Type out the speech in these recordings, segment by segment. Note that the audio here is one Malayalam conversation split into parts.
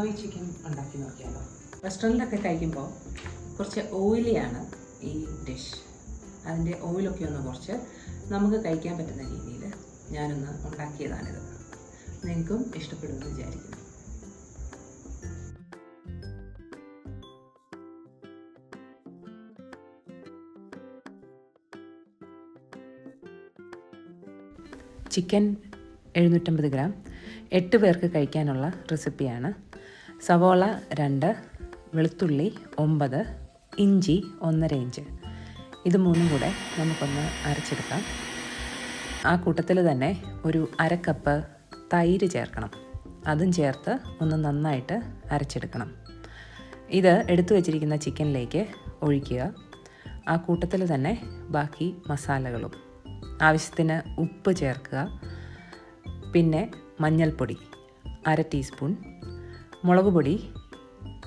ലക്നൗയി ചിക്കൻ ഉണ്ടാക്കി നോക്കിയാലോ. റെസ്റ്റോറന്റിലൊക്കെ കഴിക്കുമ്പോൾ കുറച്ച് ഓയിലിയാണ് ഈ ഡിഷ്. അതിന്റെ ഓയിലൊക്കെ ഒന്ന് കുറച്ച് നമുക്ക് കഴിക്കാൻ പറ്റുന്ന രീതിയിൽ ഞാനൊന്ന് ഉണ്ടാക്കിയതാണിത്. നിങ്ങൾക്കും ഇഷ്ടപ്പെടുമെന്ന് വിചാരിക്കുന്നു. ചിക്കൻ എഴുന്നൂറ്റമ്പത് ഗ്രാം. എട്ട് പേർക്ക് കഴിക്കാനുള്ള റെസിപ്പിയാണ് സവോള രണ്ട് വെളുത്തുള്ളി ഒമ്പത് ഇഞ്ചി ഒന്നര ഇഞ്ച്. ഇത് മൂന്നും കൂടെ നമുക്കൊന്ന് അരച്ചെടുക്കാം. ആ കൂട്ടത്തിൽ തന്നെ ഒരു അരക്കപ്പ് കപ്പ് തൈര് ചേർക്കണം. അതും ചേർത്ത് ഒന്ന് നന്നായിട്ട് അരച്ചെടുക്കണം. ഇത് എടുത്തു വച്ചിരിക്കുന്ന ചിക്കനിലേക്ക് ഒഴിക്കുക. ആ കൂട്ടത്തിൽ തന്നെ ബാക്കി മസാലകളും. ആവശ്യത്തിന് ഉപ്പ് ചേർക്കുക. പിന്നെ മഞ്ഞൾപ്പൊടി അര ടീസ്പൂൺ മുളക് പൊടി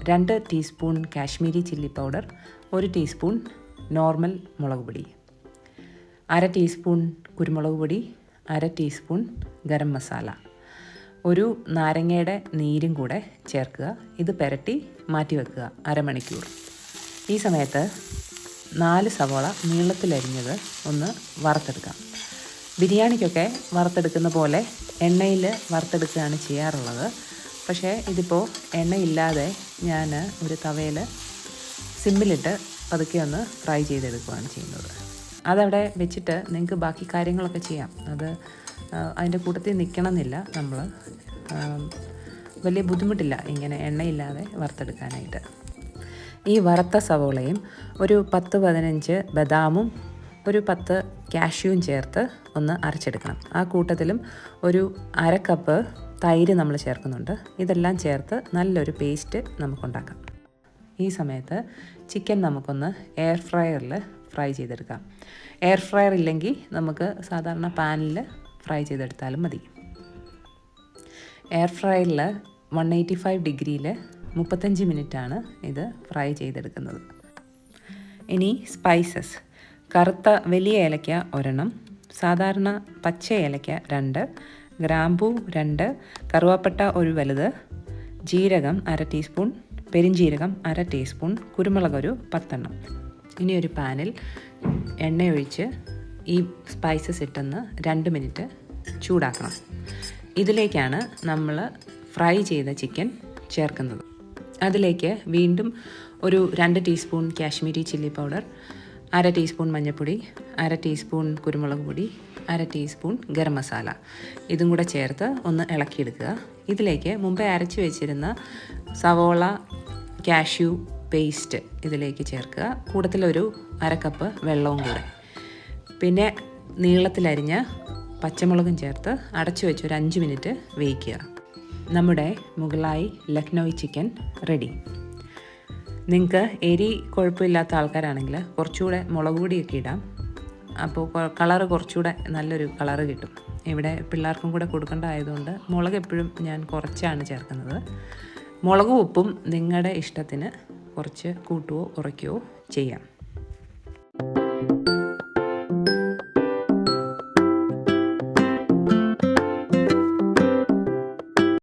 രണ്ട് ടീസ്പൂൺ കാശ്മീരി ചില്ലി പൗഡർ ഒരു ടീസ്പൂൺ നോർമൽ മുളക് പൊടി അര ടീസ്പൂൺ കുരുമുളക് പൊടി അര ടീസ്പൂൺ ഗരം മസാല. ഒരു നാരങ്ങയുടെ നീരും കൂടെ ചേർക്കുക. ഇത് പുരട്ടി മാറ്റി വെക്കുക അരമണിക്കൂർ. ഈ സമയത്ത് നാല് സവോള നീളത്തിലരിഞ്ഞത് ഒന്ന് വറുത്തെടുക്കാം. ബിരിയാണിക്കൊക്കെ വറുത്തെടുക്കുന്ന പോലെ എണ്ണയിൽ വറുത്തെടുക്കുകയാണ് ചെയ്യാറുള്ളത്. പക്ഷേ ഇതിപ്പോൾ എണ്ണയില്ലാതെ ഞാൻ ഒരു തവയിൽ സിമ്മിലിട്ട് പതുക്കെ ഒന്ന് ഫ്രൈ ചെയ്തെടുക്കുകയാണ് ചെയ്യുന്നത്. അതവിടെ വെച്ചിട്ട് നിങ്ങൾക്ക് ബാക്കി കാര്യങ്ങളൊക്കെ ചെയ്യാം. അത് അതിന്റെ കൂട്ടത്തിൽ നിൽക്കണമെന്നില്ല നമ്മൾ വലിയ ബുദ്ധിമുട്ടില്ല ഇങ്ങനെ എണ്ണയില്ലാതെ വറുത്തെടുക്കാനായിട്ട്. ഈ വറുത്ത സവോളയും ഒരു പത്ത് പതിനഞ്ച് ബദാമും ഒരു പത്ത് കാഷ്യൂവും ചേർത്ത് ഒന്ന് അരച്ചെടുക്കണം. ആ കൂട്ടത്തിലും ഒരു അര കപ്പ് തൈര് നമ്മൾ ചേർക്കുന്നുണ്ട്. ഇതെല്ലാം ചേർത്ത് നല്ലൊരു പേസ്റ്റ് നമുക്കുണ്ടാക്കാം. ഈ സമയത്ത് ചിക്കൻ നമുക്കൊന്ന് എയർ ഫ്രയറിൽ ഫ്രൈ ചെയ്തെടുക്കാം. എയർ ഫ്രയർ ഇല്ലെങ്കിൽ നമുക്ക് സാധാരണ പാനിൽ ഫ്രൈ ചെയ്തെടുത്താലും മതി. എയർ ഫ്രയറിൽ വൺ എയ്റ്റി ഫൈവ് ഡിഗ്രിയിൽ മുപ്പത്തഞ്ച് മിനിറ്റാണ് ഇത് ഫ്രൈ ചെയ്തെടുക്കുന്നത്. ഇനി സ്പൈസസ്. കറുത്ത വലിയ ഏലക്ക ഒരെണ്ണം സാധാരണ പച്ച ഏലക്ക രണ്ട് ഗ്രാമ്പൂ രണ്ട് കറുവാപ്പട്ട ഒരു വലുത് ജീരകം അര ടീസ്പൂൺ പെരിഞ്ജീരകം അര ടീസ്പൂൺ കുരുമുളക് ഒരു പത്തെണ്ണം. ഇനി ഒരു പാനിൽ എണ്ണയൊഴിച്ച് ഈ സ്പൈസസ് ഇട്ടെന്ന് രണ്ട് മിനിറ്റ് ചൂടാക്കണം. ഇതിലേക്കാണ് നമ്മൾ ഫ്രൈ ചെയ്ത ചിക്കൻ ചേർക്കുന്നത്. അതിലേക്ക് വീണ്ടും ഒരു രണ്ട് ടീസ്പൂൺ കാശ്മീരി ചില്ലി പൗഡർ അര ടീസ്പൂൺ മഞ്ഞൾപ്പൊടി അര ടീസ്പൂൺ കുരുമുളക് പൊടി അര ടീസ്പൂൺ ഗരം മസാല. ഇതും കൂടെ ചേർത്ത് ഒന്ന് ഇളക്കിയെടുക്കുക. ഇതിലേക്ക് മുമ്പേ അരച്ച് വെച്ചിരുന്ന സവോള കാഷ്യൂ പേസ്റ്റ് ഇതിലേക്ക് ചേർക്കുക. കൂട്ടത്തിലൊരു അരക്കപ്പ് കപ്പ് വെള്ളവും കൂടെ. പിന്നെ നീളത്തിലരിഞ്ഞ പച്ചമുളകും ചേർത്ത് അടച്ചു വെച്ച് ഒരു അഞ്ച് മിനിറ്റ് വേവിക്കുക. നമ്മുടെ മുഗളായി ലക്നൗ ചിക്കൻ റെഡി നിങ്ങൾക്ക് എരി കുഴപ്പമില്ലാത്ത ആൾക്കാരാണെങ്കിൽ കുറച്ചുകൂടെ മുളക് പൊടിയൊക്കെ ഇടാം. അപ്പോൾ കളറ് കുറച്ചുകൂടെ നല്ലൊരു കളറ് കിട്ടും. ഇവിടെ പിള്ളേർക്കും കൂടെ കൊടുക്കേണ്ട ആയതുകൊണ്ട് മുളക് എപ്പോഴും ഞാൻ കുറച്ചാണ് ചേർക്കുന്നത്. മുളകും ഉപ്പും നിങ്ങളുടെ ഇഷ്ടത്തിന് കുറച്ച് കൂട്ടുകയോ കുറയ്ക്കുകയോ ചെയ്യാം.